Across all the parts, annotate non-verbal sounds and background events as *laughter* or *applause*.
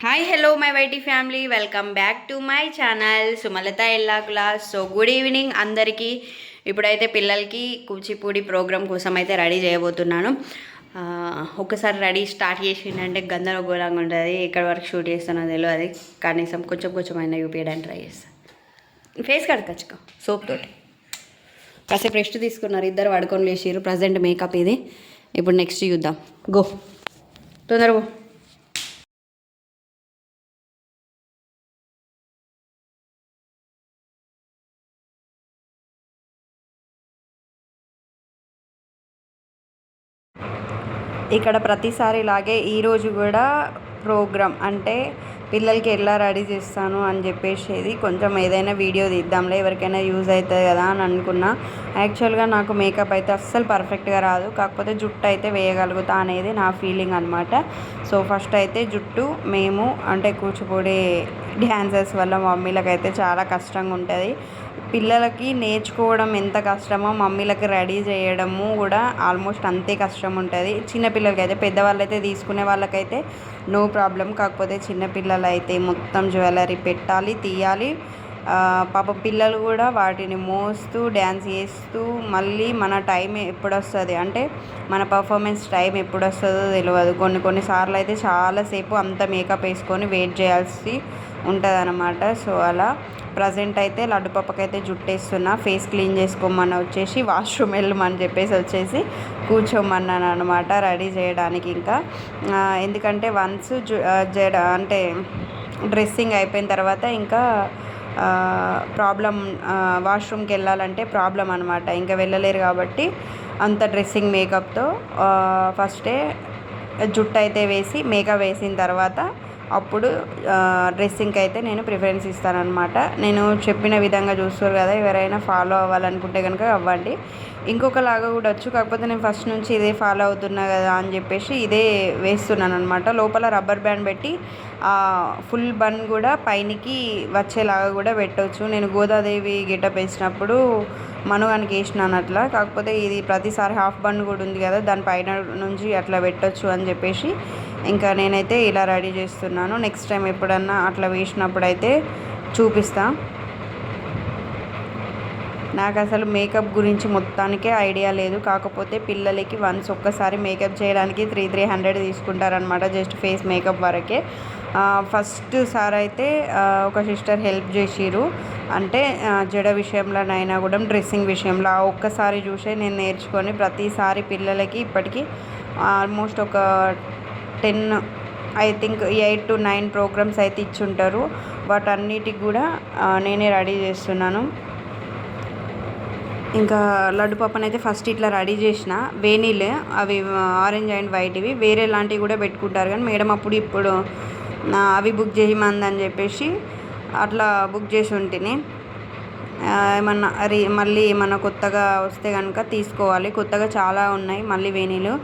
Hi hello my YT family welcome back to my channel Sumalatha Ella class so good evening అందరికీ. ఇప్పుడైతే పిల్లలకి Kuchipudi programme కోసం అయితే ready చేయబోతున్నాను. ఒకసారి రెడీ స్టార్ట్ చేసిందంటే గందరగోళంగా ఉంటుంది. ఎక్కడి వరకు షూట్ చేస్తానో తెలియదు కనీసం కొంచెం కొంచెం అయినా చూపించడానికి ట్రై చేస్తాను ఫేస్ కడకచ్చుకో సోప్ తోటి. కాసేపు రెస్ట్ తీసుకున్నారు ఇద్దరు పడుకొని లేచారు ప్రజెంట్ మేకప్ ఇది. ఇప్పుడు నెక్స్ట్ చూద్దాం. గో తొందరగా గో ఇక్కడ ప్రతిసారి ఇలాగే ఈరోజు కూడా ప్రోగ్రామ్ అంటే పిల్లలకి ఎలా రెడీ చేస్తాను అని చెప్పేసేది. కొంచెం ఏదైనా వీడియో తీద్దాంలే ఎవరికైనా యూజ్ అవుతుంది కదా అని అనుకున్నా. యాక్చువల్గా నాకు మేకప్ అయితే అస్సలు పర్ఫెక్ట్గా రాదు. కాకపోతే జుట్టు అయితే వేయగలుగుతా అనేది నా ఫీలింగ్ అనమాట సో ఫస్ట్ అయితే జుట్టు మేము అంటే కూచిపూడి డ్యాన్సెస్ వల్ల మమ్మీలకైతే చాలా కష్టంగా ఉంటుంది పిల్లలకి నేర్చుకోవడం ఎంత కష్టమో మమ్మీలకి రెడీ చేయడము కూడా ఆల్మోస్ట్ అంతే కష్టం ఉంటుంది. చిన్నపిల్లలకి అయితే పెద్దవాళ్ళు అయితే తీసుకునే వాళ్ళకైతే నో ప్రాబ్లం. కాకపోతే చిన్నపిల్లలు అయితే మొత్తం జ్యువెలరీ పెట్టాలి తీయాలి. పాప పాపం పిల్లలు కూడా వాటిని మోస్తూ డ్యాన్స్ చేస్తూ మళ్ళీ మన టైం ఎప్పుడు వస్తుంది అంటే మన పర్ఫార్మెన్స్ టైం ఎప్పుడు వస్తుందో తెలియదు కొన్ని కొన్ని సార్లు అయితే చాలాసేపు అంత మేకప్ వేసుకొని వెయిట్ చేయాల్సి ఉంటుంది అన్నమాట సో అలా ప్రజెంట్ అయితే లడ్డు పప్పకైతే జుట్టేస్తున్నా. ఫేస్ క్లీన్ చేసుకోమని వచ్చేసి వాష్రూమ్ వెళ్ళమని చెప్పేసి వచ్చేసి కూర్చోమన్నాను అనమాట రెడీ చేయడానికి ఇంకా. ఎందుకంటే వన్స్ జు జడ అంటే డ్రెస్సింగ్ అయిపోయిన తర్వాత ఇంకా ప్రాబ్లం వాష్రూమ్కి వెళ్ళాలంటే ప్రాబ్లం అనమాట ఇంకా వెళ్ళలేరు కాబట్టి అంత డ్రెస్సింగ్ మేకప్తో ఫస్టే జుట్టు అయితే వేసి మేకప్ వేసిన తర్వాత అప్పుడు డ్రెస్సింగ్కి అయితే నేను ప్రిఫరెన్స్ ఇస్తానన్నమాట. నేను చెప్పిన విధంగా చూస్తారు కదా ఎవరైనా ఫాలో అవ్వాలనుకుంటే కనుక అవ్వండి. ఇంకొకలాగా కూడా వచ్చు కాకపోతే నేను ఫస్ట్ నుంచి ఇదే ఫాలో అవుతున్నా కదా అని చెప్పేసి ఇదే వేస్తున్నాను అనమాట లోపల రబ్బర్ బ్యాండ్ పెట్టి ఫుల్ బన్ కూడా పైనకి వచ్చేలాగా కూడా పెట్టవచ్చు నేను గోదాదేవి గెటప్ వేసినప్పుడు మనుగానికి వేసినాను అట్లా. కాకపోతే ఇది ప్రతిసారి హాఫ్ బన్ కూడా ఉంది కదా దాని పైన నుంచి అట్లా పెట్టొచ్చు అని చెప్పేసి ఇంకా నేనైతే ఇలా రెడీ చేస్తున్నాను. నెక్స్ట్ టైం ఎప్పుడన్నా అట్లా వేసినప్పుడు అయితే చూపిస్తా. నాకు అసలు మేకప్ గురించి మొత్తానికే ఐడియా లేదు. కాకపోతే పిల్లలకి వన్స్ ఒక్కసారి మేకప్ చేయడానికి త్రీ త్రీ హండ్రెడ్ తీసుకుంటారనమాట జస్ట్ ఫేస్ మేకప్ వరకే. ఫస్ట్ సార్ అయితే ఒక సిస్టర్ హెల్ప్ చేసిరు అంటే జడ విషయంలోనైనా కూడా డ్రెస్సింగ్ విషయంలో ఆ ఒక్కసారి చూసే నేను నేర్చుకొని ప్రతిసారి పిల్లలకి ఇప్పటికీ ఆల్మోస్ట్ ఒక ten I think eight to nine programmes అయితే ఇచ్చుంటారు. వాటన్నిటికి కూడా నేనే రెడీ చేస్తున్నాను. ఇంకా లడ్డు పప్పని అయితే ఫస్ట్ ఇట్లా రెడీ చేసిన. వేనీలు అవి ఆరెంజ్ అండ్ వైట్ ఇవి. వేరే లాంటివి కూడా పెట్టుకుంటారు. కానీ మేడం అప్పుడు ఇప్పుడు అవి బుక్ చేయమందని చెప్పేసి అట్లా బుక్ చేసి ఉంటిని. ఏమన్నా రీ మళ్ళీ ఏమన్నా కొత్తగా వస్తే కనుక తీసుకోవాలి. కొత్తగా చాలా ఉన్నాయి మళ్ళీ వేనీలు.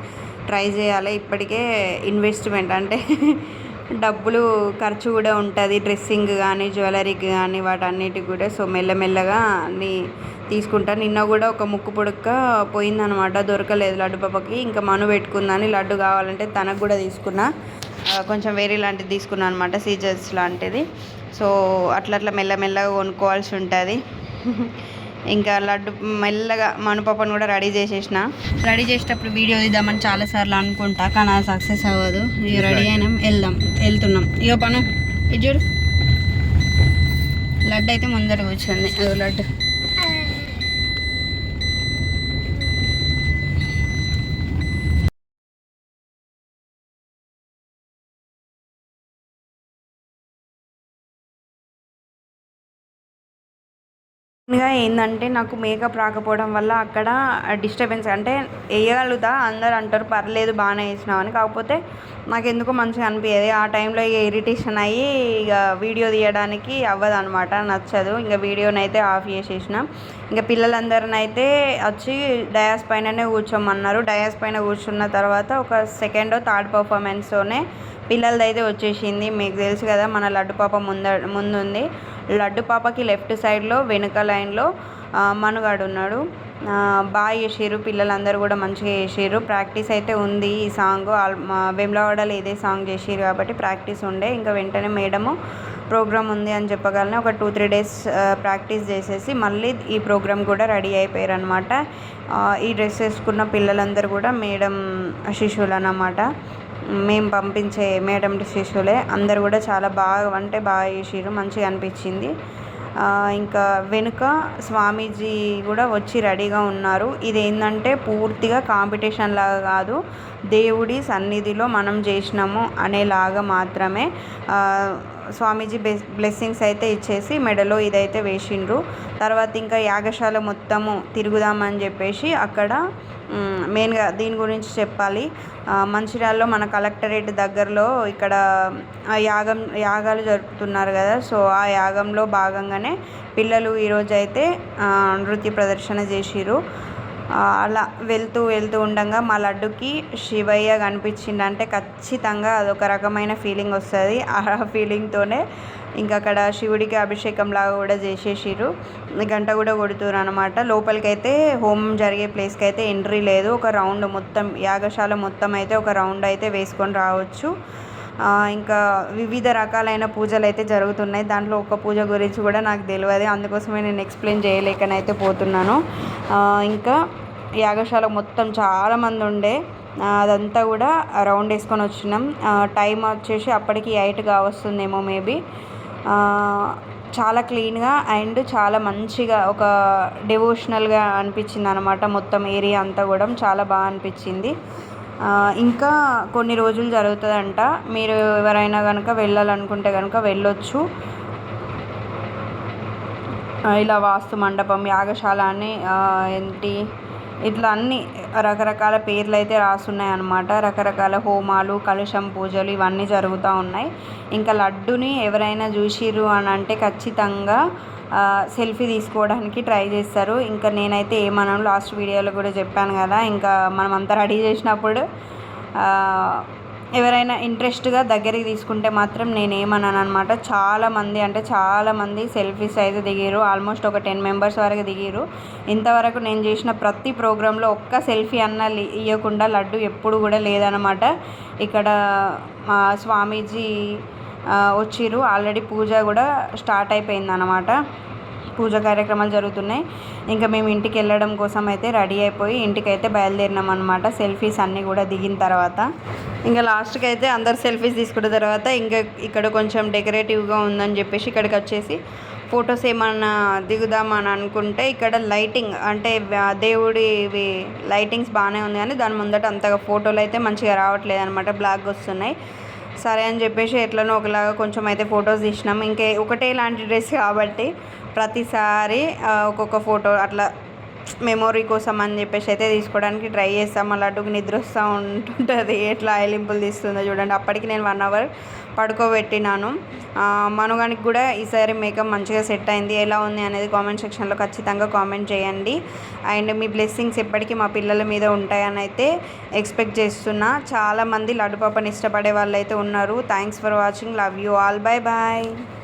ట్రై చేయాలి. ఇప్పటికే ఇన్వెస్ట్మెంట్ అంటే *laughs* డబ్బులు ఖర్చు కూడా ఉంటుంది. డ్రెస్సింగ్ కానీ జ్యువెలరీకి కానీ వాటన్నిటికి కూడా. సో మెల్లమెల్లగా అన్నీ తీసుకుంటా. నిన్న కూడా ఒక ముక్కు పొడుక్క పోయిందనమాట. దొరకలేదు లడ్డు పాపకి. ఇంకా మను పెట్టుకుందని లడ్డు కావాలంటే తనకు కూడా తీసుకున్నా. కొంచెం వేరే లాంటిది తీసుకున్నా అనమాట. సీజర్స్ లాంటిది. సో అట్లా అట్లా మెల్లమెల్లగా కొనుక్కోవాల్సి ఉంటుంది. *laughs* ఇంకా లడ్డు మెల్లగా మనుపాపను కూడా రెడీ చేసేసిన. రెడీ చేసేటప్పుడు వీడియో తీద్దామని చాలాసార్లు అనుకుంటా కానీ అది సక్సెస్ అవ్వదు. ఇక రెడీ అయినాం వెళ్దాం వెళ్తున్నాం. ఇక పను ఇది చూడు. లడ్డు అయితే ముందర కూర్చుంది అదో లడ్డు. ఇంకా ఏంటంటే నాకు మేకప్ రాకపోవడం వల్ల అక్కడ డిస్టర్బెన్స్ అంటే వేయగలుగుతా అందరు అంటారు పర్లేదు బాగానే వేసినావు అని. కాకపోతే నాకు ఎందుకో మంచిగా అనిపించేది ఆ టైంలో ఇక ఇరిటేషన్ అయ్యి ఇక వీడియో తీయడానికి అవ్వదు అనమాట నచ్చదు. ఇంకా వీడియోని అయితే ఆఫ్ చేసేసిన. ఇంకా పిల్లలందరినైతే వచ్చి డయాస్ పైననే కూర్చోమన్నారు. డయాస్ పైన కూర్చున్న తర్వాత ఒక సెకండ్ థర్డ్ పర్ఫార్మెన్స్తోనే పిల్లలది అయితే వచ్చేసింది. మీకు తెలుసు కదా మన లడ్డు పాప ముంద ముందుంది. లడ్డు పాపకి లెఫ్ట్ సైడ్లో వెనుక లైన్లో ఆ, మనుగాడు ఉన్నాడు. బాగా చేసిర్రు. పిల్లలందరూ కూడా మంచిగా చేసిర్రు. ప్రాక్టీస్ అయితే ఉంది ఈ సాంగ్. వేములవాడలో ఇదే సాంగ్ చేసారు కాబట్టి ప్రాక్టీస్ ఉండే. ఇంకా వెంటనే మేడము ప్రోగ్రామ్ ఉంది అని చెప్పగలను ఒక టూ త్రీ డేస్ ప్రాక్టీస్ చేసేసి మళ్ళీ ఈ ప్రోగ్రామ్ కూడా రెడీ అయిపోయారు అనమాట ఈ డ్రెస్ వేసుకున్న పిల్లలందరూ కూడా మేడం శిశువులు అన్నమాట మేము పంపించే మేడం శిష్యులే అందరు కూడా చాలా బాగా అంటే బాగా చేసిర్రు మంచిగా అనిపించింది. ఇంకా వెనుక స్వామీజీ కూడా వచ్చి రెడీగా ఉన్నారు. ఇది ఏంటంటే పూర్తిగా కాంపిటీషన్ లాగా కాదు దేవుడి సన్నిధిలో మనం చేసినాము అనేలాగా మాత్రమే. స్వామీజీ బెస్ బ్లెస్సింగ్స్ అయితే ఇచ్చేసి మెడలో ఇదైతే వేసిండ్రు. తర్వాత ఇంకా యాగశాల మొత్తము తిరుగుదామని చెప్పేసి అక్కడ మెయిన్గా దీని గురించి చెప్పాలి. మంచిర్యాలలో మన కలెక్టరేట్ దగ్గరలో ఇక్కడ ఆ యాగం యాగాలు జరుపుతున్నారు కదా. సో ఆ యాగంలో భాగంగానే పిల్లలు ఈరోజు అయితే నృత్య ప్రదర్శన చేసిర్రు. అలా వెళ్తూ వెళ్తూ ఉండగా మా లడ్డుకి శివయ్య కనిపించిండు అంటే ఖచ్చితంగా అదొక రకమైన ఫీలింగ్ వస్తుంది. ఆ ఫీలింగ్తోనే ఇంకా అక్కడ శివుడికి అభిషేకం లాగా కూడా చేసేసిర్రు. గంట కూడా కొడుతున్నారు అనమాట లోపలికైతే హోమం జరిగే ప్లేస్కి అయితే ఎంట్రీ లేదు. ఒక రౌండ్ మొత్తం యాగశాల మొత్తం అయితే ఒక రౌండ్ అయితే వేసుకొని రావచ్చు. ఇంకా వివిధ రకాలైన పూజలు అయితే జరుగుతున్నాయి. దాంట్లో ఒక పూజ గురించి కూడా నాకు తెలియదు. అందుకోసమే నేను ఎక్స్ప్లెయిన్ చేయలేకనైతే పోతున్నాను. ఇంకా యాగశాల మొత్తం చాలామంది ఉండే. అదంతా కూడా రౌండ్ వేసుకొని వచ్చినాం. టైం వచ్చేసి అప్పటికి ఎయిట్ వస్తుందేమో మేబీ. చాలా క్లీన్గా అండ్ చాలా మంచిగా ఒక డివోషనల్గా అనిపించింది అనమాట మొత్తం ఏరియా అంతా కూడా. చాలా బాగా అనిపించింది. ఇంకా కొన్ని రోజులు జరుగుతుందంట. మీరు ఎవరైనా కనుక వెళ్ళాలనుకుంటే కనుక వెళ్ళొచ్చు. ఇలా వాస్తు మండపం యాగశాల అని ఏంటి ఇట్లా అన్ని రకరకాల పేర్లు అయితే రాసున్నాయి అన్నమాట రకరకాల హోమాలు కలుషం పూజలు ఇవన్నీ జరుగుతూ ఉన్నాయి. ఇంకా లడ్డుని ఎవరైనా చూసిర్రు అని అంటే ఖచ్చితంగా సెల్ఫీ తీసుకోవడానికి ట్రై చేస్తారు. ఇంకా నేనైతే ఏమన్నాను లాస్ట్ వీడియోలో కూడా చెప్పాను కదా ఇంకా మనం అంతా రెడీ చేసినప్పుడు ఎవరైనా ఇంట్రెస్ట్గా దగ్గరికి తీసుకుంటే మాత్రం నేను ఏమన్నాను అనమాట చాలామంది అంటే చాలామంది సెల్ఫీస్ అయితే దిగారు ఆల్మోస్ట్ ఒక టెన్ మెంబర్స్ వరకు దిగారు ఇంతవరకు నేను చేసిన ప్రతి ప్రోగ్రాంలో ఒక్క సెల్ఫీ అన్న ఇవ్వకుండా లడ్డు ఎప్పుడు కూడా లేదనమాట ఇక్కడ మా స్వామీజీ వచ్చిర్రు. ఆల్రెడీ పూజ కూడా స్టార్ట్ అయిపోయింది అనమాట పూజ కార్యక్రమాలు జరుగుతున్నాయి. ఇంకా మేము ఇంటికి వెళ్ళడం కోసం అయితే రెడీ అయిపోయి ఇంటికి అయితే బయలుదేరినాం అనమాట సెల్ఫీస్ అన్నీ కూడా దిగిన తర్వాత. ఇంకా లాస్ట్కి అయితే అందరు సెల్ఫీస్ తీసుకున్న తర్వాత ఇంకా ఇక్కడ కొంచెం డెకరేటివ్గా ఉందని చెప్పేసి ఇక్కడికి వచ్చేసి ఫొటోస్ ఏమన్నా దిగుదామని అనుకుంటే ఇక్కడ లైటింగ్ అంటే దేవుడి దేవుడివి లైటింగ్స్ బాగానే ఉంది కానీ దాని ముందట అంతగా ఫోటోలు అయితే మంచిగా రావట్లేదు అనమాట బ్లాక్ వస్తున్నాయి. సరే అని చెప్పేసి ఎట్లనో ఒకలాగా కొంచెం అయితే ఫొటోస్ తీసినాం. ఇంకే ఒకటే లాంటి డ్రెస్ కాబట్టి ప్రతిసారి ఒక్కొక్క ఫోటో అట్లా మెమొరీ కోసం అని చెప్పేసి అయితే తీసుకోవడానికి ట్రై చేస్తాం. అలా అటుకు నిద్ర వస్తూ ఉంటుంటుంది. ఎట్లా ఐలింపులు తీస్తుందో చూడండి. అప్పటికి నేను వన్ అవర్ పడుకోబెట్టినాను. ఆ, మనుగానికి కూడా ఈసారి మేకప్ మంచిగా సెట్ అయింది. ఎలా ఉంది అనేది కామెంట్ సెక్షన్లో ఖచ్చితంగా కామెంట్ చేయండి. అండ్ మీ బ్లెస్సింగ్స్ ఎప్పటికీ మా పిల్లల మీద ఉంటాయని అయితే ఎక్స్పెక్ట్ చేస్తున్నా. చాలామంది లడ్డు పాపని ఇష్టపడే వాళ్ళు అయితే ఉన్నారు. Thanks for watching love you all bye bye